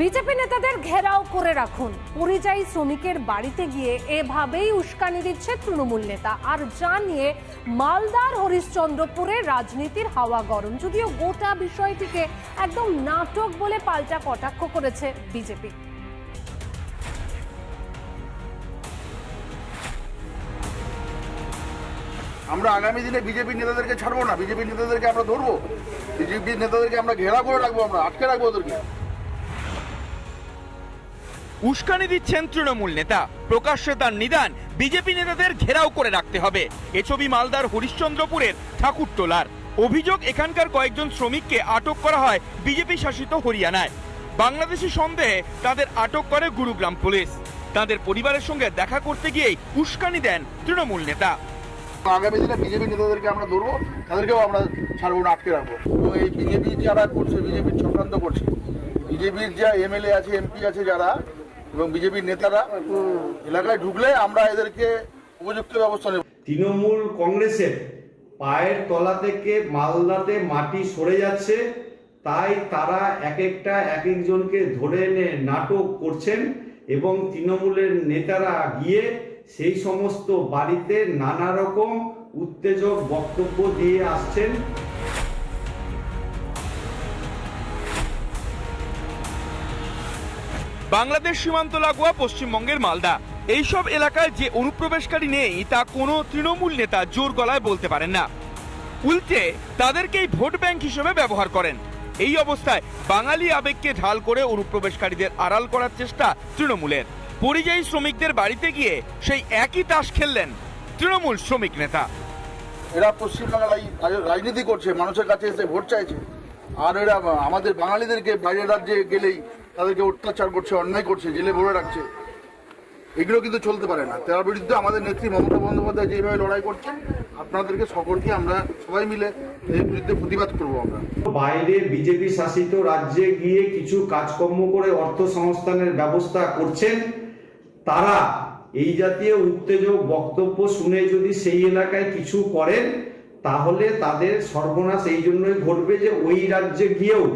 BJP নেতাদের ঘেরাও করে রাখুন। পরিযায়ী শ্রমিকের বাড়িতে গিয়ে এভাবেই উস্কানি দিচ্ছে তৃণমূল নেতা। আর যা নিয়ে মালদার হরিশ্চন্দ্রপুরে রাজনীতির হাওয়া গরম। যদিও গোটা বিষয়টিকে একদম নাটক বলে পাল্টা কটাক্ষ করেছে বিজেপি। আমরা আগামী দিনে বিজেপি নেতাদেরকে ছাড়বো না। বিজেপি নেতাদেরকে আমরা ধরবো। বিজেপি নেতাদেরকে আমরা ঘেরা করে রাখব আমরা, আটকে রাখব ওদেরকে। উস্কানি দিচ্ছেন তৃণমূল নেতা। প্রকাশ্যে তার নিদান বিজেপি নেতাদের ঘেরাও করে রাখতে হবে। এ ছবি মালদার হরিশ্চন্দ্রপুরের ঠাকুরটোলার অভিযোগ এখানকার কয়েকজন শ্রমিককে আটক করা হয় বিজেপি শাসিত হরিয়ানায়। বাংলাদেশি সন্দেহে তাদের আটক করে গুরুগ্রাম পুলিশ। তাদের পরিবারের সঙ্গে দেখা করতে গিয়েই উস্কানি দেন তৃণমূল নেতা। আগামী দিনে বিজেপি নেতাদেরকে আমরা ধরবো তাদেরকেও আমরা ছাড়বো না আটকে রাখব। এবং এই বিজেপি যারা করছে বিজেপির চক্রান্ত করছে বিজেপির যা এমএলএ আছে এমপি আছে যারা এবং বিজেপির নেতারা এলাকায় ঢুকলে আমরা এদেরকে উপযুক্ত ব্যবস্থা নেব। তৃণমূল কংগ্রেসের পায়ের তলা থেকে মালদাতে মাটি সরে যাচ্ছে, তাই তারা এক একটা এক একজনকে ধরে এনে নাটক করছেন এবং তৃণমূলের নেতারা গিয়ে সেই সমস্ত বাড়িতে নানা রকম উত্তেজক বক্তব্য দিয়ে আসছেন। বাংলাদেশ সীমান্ত লাগোয়া পশ্চিমবঙ্গের মালদা। এইসব এলাকায় যে অনুপ্রবেশকারী নেই, তা কোনো তৃণমূল নেতা জোর গলায় বলতে পারেন না। উল্টে তাদেরকেই ভোট ব্যাংক হিসেবে ব্যবহার করেন। এই অবস্থায় বাঙালি আবেগকে ঢাল করে অনুপ্রবেশকারীদের আড়াল করার চেষ্টা তৃণমূলের। পরিযায়ী শ্রমিকদের বাড়িতে গিয়ে সেই একই তাস খেললেন তৃণমূল শ্রমিক নেতা। এরা পশ্চিমবাংলায় রাজনীতি করছে, মানুষের কাছে এসে ভোট চাইছে। আর এরা আমাদের বাঙালিদেরকে বাইরের রাজ্যে গেলেই তাদেরকে অত্যাচার করছে, অন্যায় করছে, জেলে ভরে রাখছে। এগুলো কিন্তু চলতে পারে না। তার বিরুদ্ধে আমাদের নেত্রী মমতা বন্দ্যোপাধ্যায় যেভাবে লড়াই করছেন, আপনাদেরকে সকলকে আমরা সবাই মিলে এর বিরুদ্ধে প্রতিবাদ করব আমরা। বাইরে বিজেপি শাসিত রাজ্যে গিয়ে কিছু কাজকর্ম করে অর্থ সংস্থানের ব্যবস্থা করছেন, তারা এই জাতীয় উত্তেজক বক্তব্য শুনে যদি সেই এলাকায় কিছু করেন, তাহলে তাদের সর্বনাশ এই জন্যই ঘটবে যে ওই রাজ্যে গিয়েও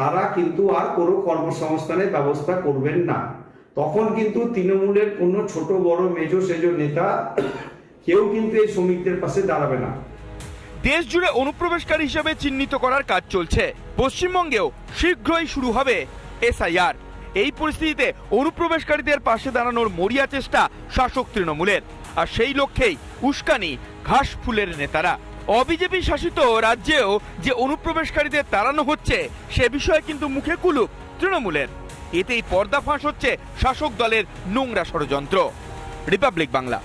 তারা কিন্তু আর কোনো কর্মসংস্থানের ব্যবস্থা করবেন না। তখন কিন্তু তৃণমূলের কোনো ছোট, বড়, মেজো, সেজো নেতা কেউ কিন্তু এই শ্রমিকদের পাশে দাঁড়াবে না। দেশ জুড়ে অনুপ্রবেশকারী হিসেবে চিহ্নিত করার কাজ চলছে। পশ্চিমবঙ্গেও শীঘ্রই শুরু হবে এসআইআর। এই পরিস্থিতিতে অনুপ্রবেশকারীদের পাশে দাঁড়ানোর মরিয়া চেষ্টা শাসক তৃণমূলের। আর সেই লক্ষ্যেই উস্কানি ঘাস ফুলের নেতারা। অবিজেপি শাসিত রাজ্যেও যে অনুপ্রবেশকারীদের তাড়ানো হচ্ছে, সে বিষয়ে কিন্তু মুখে কুলুপ তৃণমূলের। এতেই পর্দা ফাঁস হচ্ছে শাসক দলের নোংরা ষড়যন্ত্র। রিপাবলিক বাংলা।